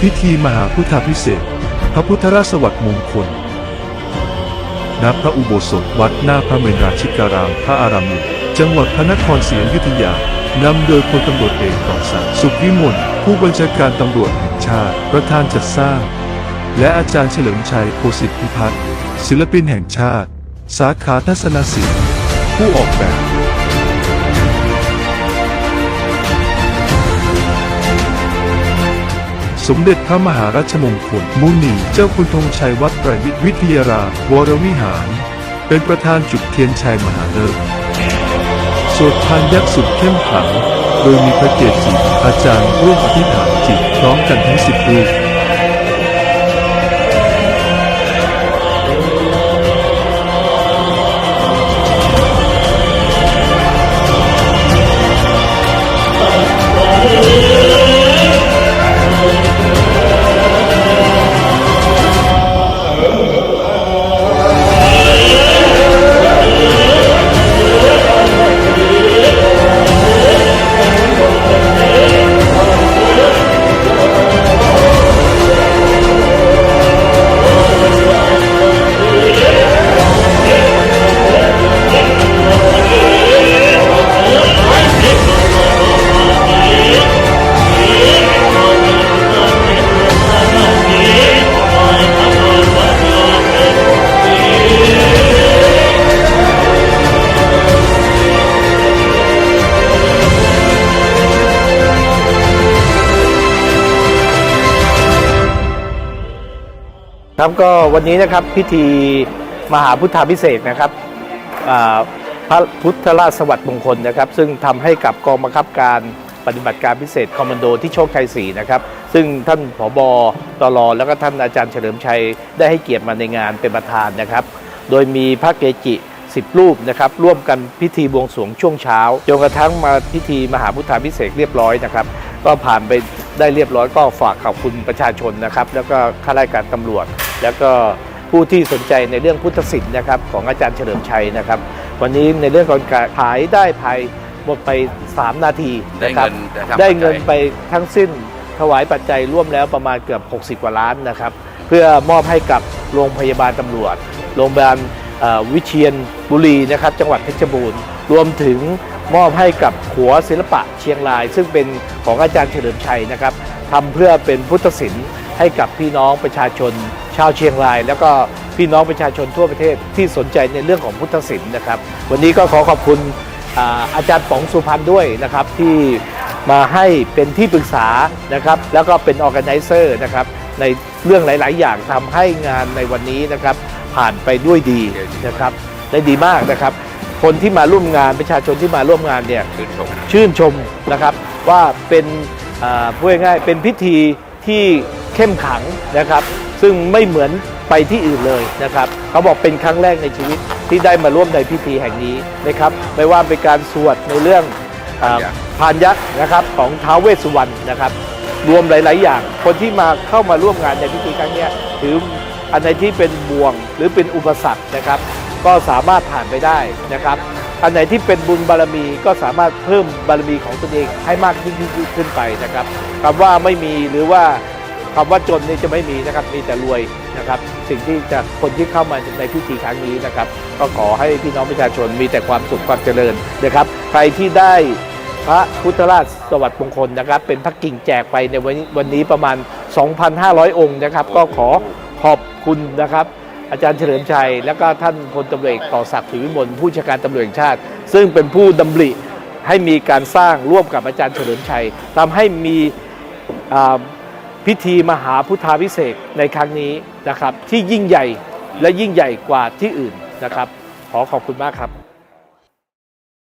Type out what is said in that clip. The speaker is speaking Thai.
พิธีมหาพุทธาพิเศษ พระพุทธราชสวัสดิ์มงคล ณ พระอุโบสถวัดหน้าพระเมรุราชิการามพระอารามหลวงจังหวัดพระนครศรีอยุธยานำโดยพลตำรวจเอกต่อศักดิ์สุขวิมลผู้บัญชาการตำรวจแห่งชาติ ประธานจัดสร้าง และอาจารย์เฉลิมชัยโคสิทธิพิพัฒน์ศิลปินแห่งชาติ สาขาทัศนศิลป์ ผู้ออกแบบ สมเด็จพระมหาราชมงคล มุนีเจ้าคุณธงชัยวัดไตรมิตวิทยารามวรวิหาร เป็นประธานจุดเทียนชัยมหาเลิกษ์สวดพานยักษ์สุดเข้มขลัง โดยมีพระเกจิอาจารย์ร่วมอธิษฐานจิตพร้อมกันทั้งสิบรูป ครับก็วันนี้นะครับพิธีมหาพุทธาพิเศษนะครับพระพุทธราชสวัสดิ์มงคลนะครับ ซึ่งทำให้กับกองบังคับการปฏิบัติการพิเศษคอมมานโดที่โชคชัยศรีนะครับ ซึ่งท่านผบตรแล้วก็ท่านอาจารย์เฉลิมชัยได้ให้เกียรติมาในงานเป็นประธานนะครับ โดยมีพระเกจิ10 รูปนะครับ ร่วมกันพิธีบวงสรวงช่วงเช้าจนกระทั่งมาพิธีมหาพุทธาพิเศษเรียบร้อยนะครับ ก็ผ่านไป ได้เรียบร้อยก็ฝากขอบคุณประชาชนนะครับ แล้วก็ข้าราชการตำรวจ แล้วก็ผู้ที่สนใจในเรื่องพุทธศิลป์นะครับของอาจารย์เฉลิมชัยนะครับ วันนี้ในเรื่องของการขายได้ภายหมดไป 3 นาทีได้นะครับเงินนะครับได้เงินไปทั้งสิ้นถวายปัจจัยร่วมแล้วประมาณเกือบ 60 กว่าล้านนะครับ เพื่อมอบให้กับโรงพยาบาลตำรวจ โรงพยาบาลเอ่อวิเชียนบุรีนะครับ จังหวัดเพชรบูรณ์ รวมถึง มอบให้กับขัวศิลปะเชียงราย ซึ่งเป็นของอาจารย์เฉลิมชัยนะครับทำเพื่อเป็นพุทธศิลป์ให้กับพี่น้องประชาชน ชาวเชียงราย แล้วก็พี่น้องประชาชนทั่วประเทศที่สนใจในเรื่องของพุทธศิลป์นะครับ วันนี้ก็ขอขอบคุณอาอาจารย์ป๋องสุพรรณด้วยนะครับที่มาให้เป็นที่ปรึกษานะครับ แล้วก็เป็นออแกไนเซอร์นะครับในเรื่องหลาย ๆ อย่างทำให้งานในวันนี้นะครับ ผ่านไปด้วยดีนะครับ ได้ดีมากนะครับ คนที่มาร่วมงานประชาชนที่มาร่วมงานเนี่ยชื่นชมชื่นชมนะครับว่าเป็นอ่าพูดง่ายๆเป็นพิธีที่เข้มขังนะครับ ซึ่งไม่เหมือนไปที่อื่นเลยนะครับเขาบอกเป็นครั้งแรกในชีวิตที่ได้มาร่วมในพิธีแห่งนี้นะครับ ไม่ว่าเป็นการสวดในเรื่องอ่าพานยักษ์นะครับของท้าวเวสสุวรรณนะครับ รวมหลาย ๆ อย่าง คนที่มาเข้ามาร่วมงานในพิธีครั้งเนี้ยถืออันไหนที่เป็นบ่วงหรือเป็นอุปสรรคนะครับ ก็สามารถผ่านไปได้นะครับ อันไหนที่เป็นบุญบารมีก็สามารถเพิ่มบารมีของตนเองให้มากยิ่งขึ้นไปนะครับคำว่าไม่มีหรือว่าคำว่าจนนี่จะไม่มีนะครับมีแต่รวยนะครับ สิ่งที่จะคนที่เข้ามาในพิธีครั้งนี้นะครับ ก็ขอให้พี่น้องประชาชนมีแต่ความสุขความเจริญนะครับ ใครที่ได้พระพุทธราชสวัสดิ์มงคลนะครับ เป็นพระกิ่งแจกไปในวันนี้วันนี้ประมาณ 2,500 องค์นะครับ ก็ขอขอบคุณนะครับ อาจารย์เฉลิมชัย และก็ท่านพลตำรวจต่อศักดิ์สุขวิมลผู้ชาการตำรวจแห่งชาติ ซึ่งเป็นผู้ดำริให้มีการสร้างร่วมกับอาจารย์เฉลิมชัยทำให้มีพิธีมหาพุทธาพิเศษในครั้งนี้นะครับที่ยิ่งใหญ่และยิ่งใหญ่กว่าที่อื่นนะครับ ขอขอบคุณมากครับ